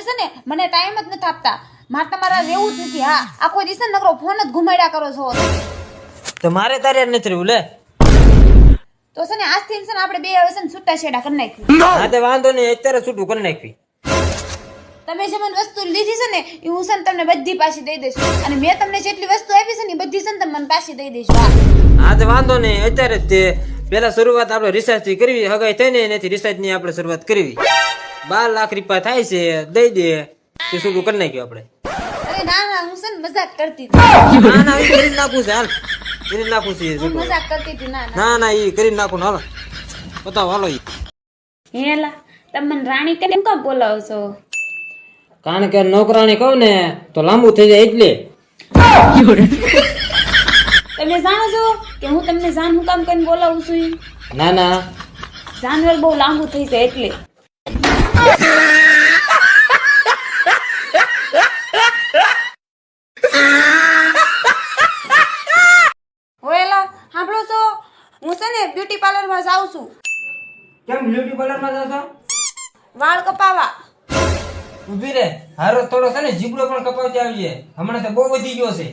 તમે છે ને મને ટાઈમ જ નથી આપતા. મારે તમારા રહેવું જ નથી. હા આખો દિવસ નકરો ફોન જ ઘુમાડ્યા કરો છો. તો મારે તારે નથી રહેવું લે. તો છે ને આજથી છે ને આપણે બે હવે છે ને છૂટા છેડા કરી નાખ્યું હા તે વાંધો નહીં અત્યારે છૂટું કરી નાખવી. તમે જે મને વસ્તુ લીધી છે ને એ હું છે ને તમને બધી પાછી દઈ દઈશ. અને મેં તમને જેટલી વસ્તુ આપી છે ને એ બધી છે ને તમે મને પાછી દઈ દઈશ. હા. તે વાંધો નહીં અત્યારે જ તે પેલા શરૂઆત આપણે રિસર્ચથી કરવી હગાઈ થઈ ને એનાથી રિસર્ચની આપણે શરૂઆત કરવી. બાર લાખ રૂપિયા થાય છે દઈ દે. તે શું કરી નાખ્યું આપણે. અરે ના ના હું મજાક કરતી હતી. ના ના એ કરી જ છે હાલ. કરી જ નાખવું છે હું મજાક કરતી હતી ના ના. ના ના એ કરી હાલો. બતાવો હાલો ઈ. હેલા તમે મને રાણી કેમ કામ બોલાવો છો? કારણ કે નોકરાણી કહું ને તો લાંબુ થઈ જાય એટલે. તમે જાણો છો કે હું તમને જાન હું કામ કરીને બોલાવું છું ના ના. જાનવર બહુ લાંબુ થઈ જાય એટલે. હોયલા સાંભળો છો? હું છે ને બ્યુટી પાર્લરમાં જાઉં છું. કેમ બ્યુટી પાર્લરમાં જશો વાળ કપાવા. ઊભી રે હારો થોડો છે ને જીબડો પણ કપાવતી આવીએ હમણાં તો બહુ વધી ગયો છે.